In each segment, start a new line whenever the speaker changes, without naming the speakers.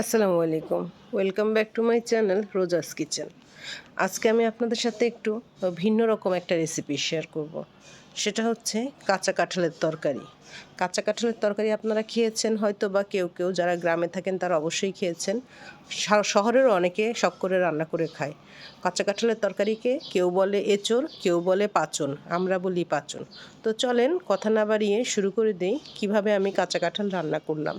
আসসালামু আলাইকুম। Welcome back to my channel Roja's kitchen আজকে আমি আপনাদের সাথে একটু ভিন্ন রকম একটা রেসিপি শেয়ার করব। সেটা হচ্ছে কাঁচা কাঁঠালের তরকারি। কাঁচা কাঁঠালের তরকারি আপনারা খেয়েছেন হয়তো বা কেউ কেউ, যারা গ্রামে থাকেন তারা অবশ্যই খেয়েছেন। শহরেরও অনেকে শখ করে রান্না করে খায়। কাঁচা কাঁঠালের তরকারিকে কেউ বলে এঁচড় কেউ বলে পাচন, আমরা বলি পাচন। তো চলেন কথা না বাড়িয়ে শুরু করে দিই কীভাবে আমি কাঁচা কাঁঠাল রান্না করলাম।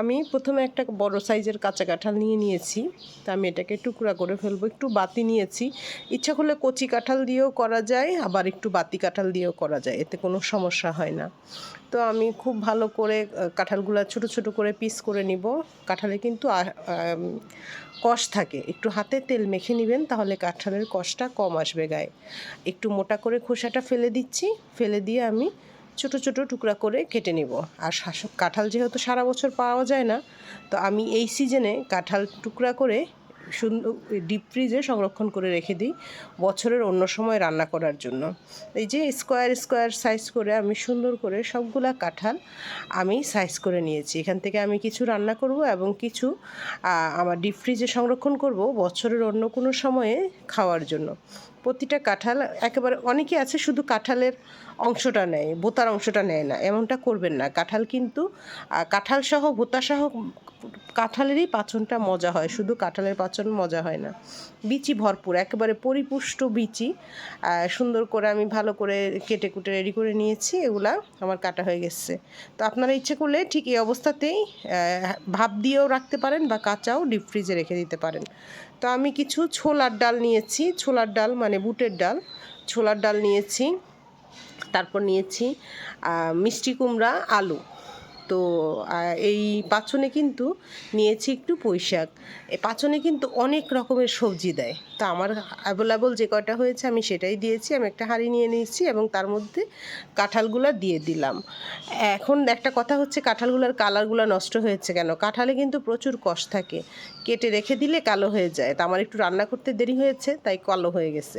আমি প্রথমে একটা বড় সাইজের কাঁচা কাঁঠাল নিয়ে নিয়েছি। তা আমি এটাকে টুকরা করে ফেলব, একটু বাতি নিয়েছি। ইচ্ছা করলে কচি কাঁঠাল দিয়েও করা যায়, আবার একটু বাতি কাঁঠাল দিয়েও করা যায়, এতে কোনো সমস্যা হয় না। তো আমি খুব ভালো করে কাঁঠালগুলো ছোট ছোট করে পিস করে নিব। কাঁঠালে কিন্তু কষ থাকে। একটু হাতে তেল মেখে নেবেন, তাহলে কাঁঠালের কষটা কম আসবে গায়ে। একটু মোটা করে খোসাটা ফেলে দিচ্ছি। ফেলে দিয়ে আমি ছোট ছোট টুকরা করে কেটে নিব। আর কাঁঠাল যেহেতু সারা বছর পাওয়া যায় না, তো আমি এই সিজনে কাঁঠাল টুকরা করে সুন্দর ডিপ ফ্রিজে সংরক্ষণ করে রেখে দিই বছরের অন্য সময় রান্না করার জন্য। এই যে স্কোয়ার স্কোয়ার সাইজ করে আমি সুন্দর করে সবগুলা কাঁঠাল আমি সাইজ করে নিয়েছি। এখান থেকে আমি কিছু রান্না করব এবং কিছু আমার ডিপ ফ্রিজে সংরক্ষণ করব বছরের অন্য কোনো সময়ে খাওয়ার জন্য। প্রতিটা কাঁঠাল একেবারে, অনেকে আছে শুধু কাঁঠালের অংশটা নেয় বোতার অংশটা নেয় না, এমনটা করবেন না। কাঁঠাল কিন্তু কাঁঠাল সহ বোতা সহ কাঁঠালেরই পাচনটা মজা হয়, শুধু কাঁঠালের পাচন মজা হয় না। বিচি ভরপুর, একেবারে পরিপুষ্ট বিচি। সুন্দর করে আমি ভালো করে কেটে কুটে রেডি করে নিয়েছি, এগুলা আমার কাটা হয়ে গেছে। তো আপনারা ইচ্ছে করলে ঠিক এই অবস্থাতেই ভাপ দিয়েও রাখতে পারেন বা কাঁচাও ডিপ ফ্রিজে রেখে দিতে পারেন। তো আমি কিছু ছোলার ডাল নিয়েছি। ছোলার ডাল মানে বুটের ডাল। ছোলার ডাল নিয়েছি। তারপর নিয়েছি মিষ্টি কুমড়া, আলু। তো এই পাচনে কিন্তু নিয়েছি একটু পুঁই শাক। এই পাচনে কিন্তু অনেক রকমের সবজি দেয়। তা আমার অ্যাভেলেবল যে কয়টা হয়েছে আমি সেটাই দিয়েছি। আমি একটা হাঁড়ি নিয়ে নিয়েছি এবং তার মধ্যে কাঁঠালগুলো দিয়ে দিলাম। এখন একটা কথা হচ্ছে কাঁঠালগুলোর কালারগুলো নষ্ট হয়েছে কেন? কাঁঠালে কিন্তু প্রচুর কষ থাকে। কেটে রেখে দিলে কালো হয়ে যায়। তা আমার একটু রান্না করতে দেরি হয়েছে, তাই কালো হয়ে গেছে।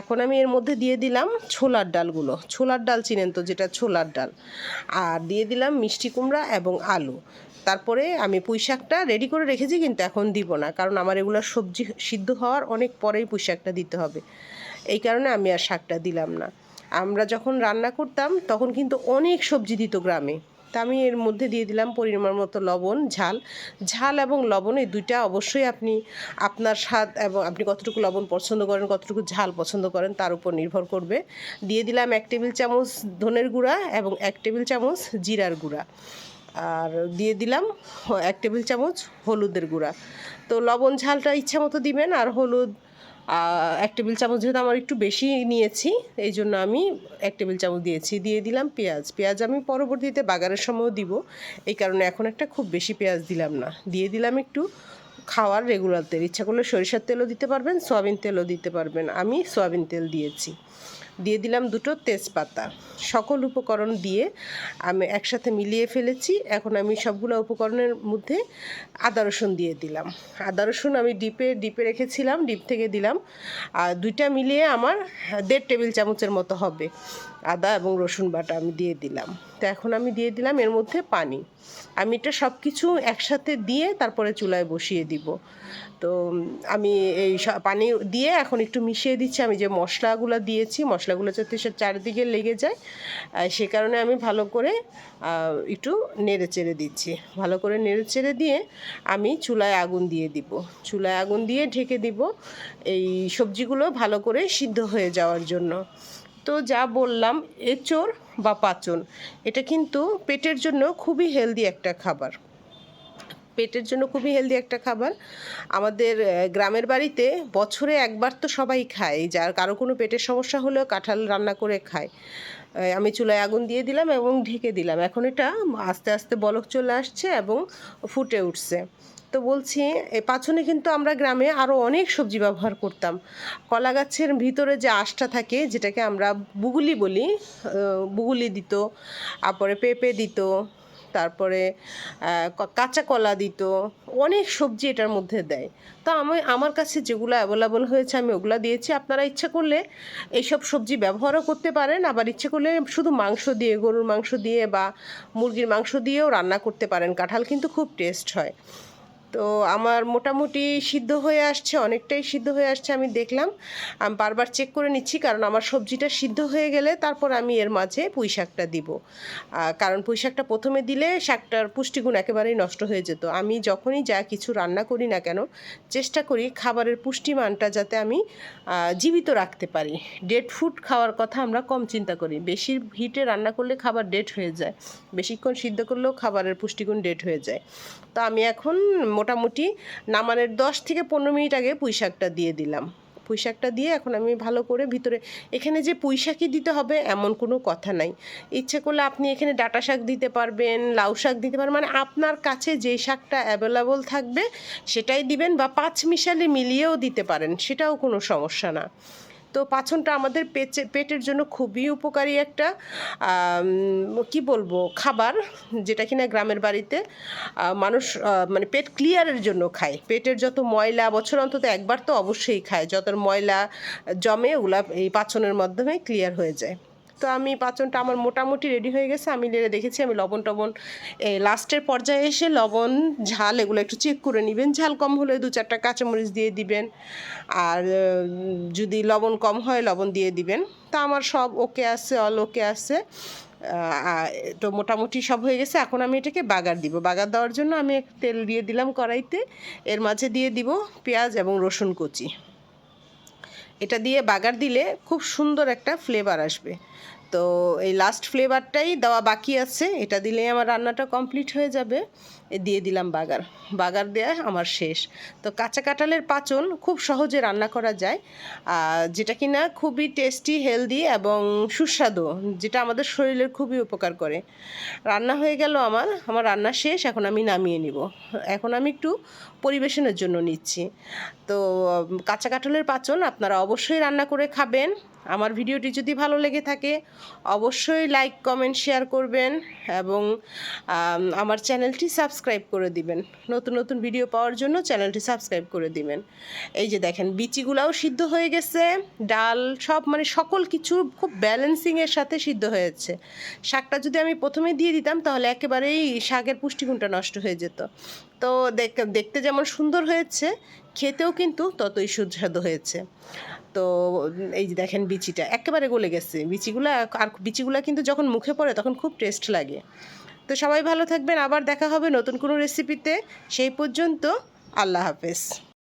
এখন আমি এর মধ্যে দিয়ে দিলাম ছোলার ডালগুলো। ছোলার ডাল চিনেন তো, যেটা ছোলার ডাল। আর দিয়ে দিলাম মিষ্টি কুমড়া এবং আলু। তারপরে আমি পুঁই শাকটা রেডি করে রেখেছি, কিন্তু এখন দিব না, কারণ আমার এগুলো সবজি সিদ্ধ হওয়ার অনেক পরেই পুঁই শাকটা দিতে হবে। এই কারণে আমি আর শাকটা দিলাম না। আমরা যখন রান্না করতাম, তখন কিন্তু অনেক সবজি দিত গ্রামে। তা আমি এর মধ্যে দিয়ে দিলাম পরিমাণ মতো লবণ, ঝাল। ঝাল এবং লবণ এই দুইটা অবশ্যই আপনি আপনার স্বাদ এবং আপনি কতটুকু লবণ পছন্দ করেন, কতটুকু ঝাল পছন্দ করেন তার উপর নির্ভর করবে। দিয়ে দিলাম এক টেবিল চামচ ধনের গুঁড়া এবং এক টেবিল চামচ জিরার গুঁড়া। আর দিয়ে দিলাম এক টেবিল চামচ হলুদের গুঁড়া। তো লবণ, ঝালটা ইচ্ছা মতো দিবেন আর হলুদ এক টেবিল চামচ যেহেতু আমার একটু বেশি নিয়েছি, এই জন্য আমি এক টেবিল চামচ দিয়েছি। দিয়ে দিলাম পেঁয়াজ। পেঁয়াজ আমি পরবর্তীতে বাগানের সময়ও দিব, এই কারণে এখন একটা খুব বেশি পেঁয়াজ দিলাম না। দিয়ে দিলাম একটু খাওয়ার রেগুলার তেল। ইচ্ছা করলে সরিষার তেলও দিতে পারবেন, সয়াবিন তেলও দিতে পারবেন। আমি সয়াবিন তেল দিয়েছি। দিয়ে দিলাম দুটো তেজপাতা। সকল উপকরণ দিয়ে আমি একসাথে মিলিয়ে ফেলেছি। এখন আমি সবগুলো উপকরণের মধ্যে আদা রসুন দিয়ে দিলাম। আদা রসুন আমি ডিপে ডিপে রেখেছিলাম, ডিপ থেকে দিলাম। আর দুইটা মিলিয়ে আমার দেড় টেবিল চামচের মতো হবে। আদা এবং রসুন বাটা আমি দিয়ে দিলাম। তো এখন আমি দিয়ে দিলাম এর মধ্যে পানি। আমি এটা সব কিছু একসাথে দিয়ে তারপরে চুলায় বসিয়ে দিব। তো আমি এই পানি দিয়ে এখন একটু মিশিয়ে দিচ্ছি। আমি যে মশলাগুলো দিয়েছি, মশলাগুলো যাতে সব চারিদিকে লেগে যায় সে কারণে আমি ভালো করে একটু নেড়ে চেড়ে দিচ্ছি। ভালো করে নেড়ে চেড়ে দিয়ে আমি চুলায় আগুন দিয়ে দিব। চুলায় আগুন দিয়ে ঢেকে দিব। এই সবজিগুলো ভালো করে সিদ্ধ হয়ে যাওয়ার জন্য। তো যা বললাম, এঁচোড় বা পাচন, এটা কিন্তু পেটের জন্য খুবই হেলদি একটা খাবার। পেটের জন্য খুবই হেলদি একটা খাবার। আমাদের গ্রামের বাড়িতে বছরে একবার তো সবাই খায় যার কারও কোনো পেটের সমস্যা হলেও কাঁঠাল রান্না করে খায়। আমি চুলায় আগুন দিয়ে দিলাম এবং ঢেকে দিলাম। এখন এটা আস্তে আস্তে বলক চলে আসছে এবং ফুটে উঠছে। তো বলছি এ পাচনে কিন্তু আমরা গ্রামে আরও অনেক সবজি ব্যবহার করতাম। কলা গাছের ভিতরে যে আঁশটা থাকে, যেটাকে আমরা বুগুলি বলি বুগুলি দিত, তারপরে পেঁপে দিত, তারপরে কাঁচা কলা দিত, অনেক সবজি এটার মধ্যে দেয়। তো আমি, আমার কাছে যেগুলো অ্যাভেলেবল হয়েছে, আমি ওগুলো দিয়েছি। আপনারা ইচ্ছা করলে এইসব সবজি ব্যবহারও করতে পারেন, আবার ইচ্ছে করলে শুধু মাংস দিয়ে, গরুর মাংস দিয়ে বা মুরগির মাংস দিয়েও রান্না করতে পারেন। কাঁঠাল কিন্তু খুব টেস্ট হয়। তো আমার মোটামুটি সিদ্ধ হয়ে আসছে, অনেকটাই সিদ্ধ হয়ে আসছে আমি দেখলাম। আমি বারবার চেক করে নিচ্ছি কারণ আমার সবজিটা সিদ্ধ হয়ে গেলে তারপর আমি এর মাঝে পুঁই শাকটা দিব। কারণ পুঁই শাকটা প্রথমে দিলে শাকটার পুষ্টিগুণ একেবারেই নষ্ট হয়ে যেত। আমি যখনই যা কিছু রান্না করি না কেন, চেষ্টা করি খাবারের পুষ্টিমানটা যাতে আমি জীবিত রাখতে পারি। ডেড ফুড খাওয়ার কথা আমরা কম চিন্তা করি। বেশি হিটে রান্না করলে খাবার ডেট হয়ে যায়। বেশিক্ষণ সিদ্ধ করলেও খাবারের পুষ্টিগুণ ডেট হয়ে যায়। তো আমি এখন মোটামুটি নামানোর দশ থেকে পনেরো মিনিট আগে পুঁই শাকটা দিয়ে দিলাম। পুঁই শাকটা দিয়ে এখন আমি ভালো করে ভিতরে, এখানে যে পুঁই শাকই দিতে হবে এমন কোনো কথা নাই। ইচ্ছে করলে আপনি এখানে ডাটা শাক দিতে পারবেন, লাউ শাক দিতে পারবেন মানে আপনার কাছে যে শাকটা অ্যাভেলেবল থাকবে সেটাই দিবেন বা পাঁচ মিশালি মিলিয়েও দিতে পারেন, সেটাও কোনো সমস্যা না। তো পাচনটা আমাদের পেচে, পেটের জন্য খুবই উপকারী একটা কি বলব, খাবার যেটা কিনা গ্রামের বাড়িতে মানুষ মানে পেট ক্লিয়ারের জন্য খায়। পেটের যত ময়লা বছর অন্তত একবার তো অবশ্যই খায়। যত ময়লা জমে ওগুলা এই পাচনের মাধ্যমে ক্লিয়ার হয়ে যায়। তো আমি পাচনটা আমার মোটামুটি রেডি হয়ে গেছে। আমি লেড়ে দেখেছি, আমি লবণ টবণ এই লাস্টের পর্যায়ে এসে লবণ, ঝাল এগুলো একটু চেক করে নেবেন। ঝাল কম হলে দু চারটা কাঁচামরিচ দিয়ে দিবেন। আর যদি লবণ কম হয় লবণ দিয়ে দিবেন। তা আমার সব ওকে আছে অল ওকে আছে। তো মোটামুটি সব হয়ে গেছে। এখন আমি এটাকে বাগার দিব। বাগার দেওয়ার জন্য আমি তেল দিয়ে দিলাম কড়াইতে। এর মাঝে দিয়ে দিব পেঁয়াজ এবং রসুন কুচি। এটা দিয়ে বাগার দিলে খুব সুন্দর একটা ফ্লেভার আসবে। তো এই লাস্ট ফ্লেভারটাই দেওয়া বাকি আছে, এটা দিলে আমার রান্নাটা কমপ্লিট হয়ে যাবে। দিয়ে দিলাম বাগার। বাগার দেওয়া আমার শেষ। তো কাঁচা কাঁঠালের পাচন খুব সহজে রান্না করা যায় যেটা কিনা খুবই টেস্টি হেলদি এবং সুস্বাদু, যেটা আমাদের শরীরের খুবই উপকার করে। রান্না হয়ে গেল আমার আমার রান্না শেষ, এখন আমি নামিয়ে নিব। এখন আমি একটু পরিবেশনের জন্য নিচ্ছি। তো, কাঁচা কাঁঠালের পাচন আপনারা অবশ্যই রান্না করে খাবেন। আমার ভিডিওটি যদি ভালো লেগে থাকে, অবশ্যই লাইক কমেন্ট শেয়ার করবেন এবং আমার চ্যানেলটি সাবস্ক্রাইব করে দিবেন। নতুন নতুন ভিডিও পাওয়ার জন্য চ্যানেলটি সাবস্ক্রাইব করে দিবেন। এই যে দেখেন, বিচিগুলাও সিদ্ধ হয়ে গেছে। ডাল সব মানে সকল কিছু খুব ব্যালেন্সিংয়ের সাথে সিদ্ধ হয়েছে। শাকটা যদি আমি প্রথমে দিয়ে দিতাম, তাহলে একেবারেই শাকের পুষ্টিগুণটা নষ্ট হয়ে যেত। তো দেখ- দেখতে যেমন সুন্দর হয়েছে, খেতেও কিন্তু ততই সুস্বাদু হয়েছে। তো এই যে দেখেন বিচিটা, একেবারে গলে গেছে। বিচিগুলা, আর বিচিগুলা কিন্তু যখন মুখে পড়ে, তখন খুব টেস্ট লাগে। তো সবাই ভালো থাকবেন। আবার দেখা হবে নতুন কোনো রেসিপিতে সেই পর্যন্ত আল্লাহ হাফেজ।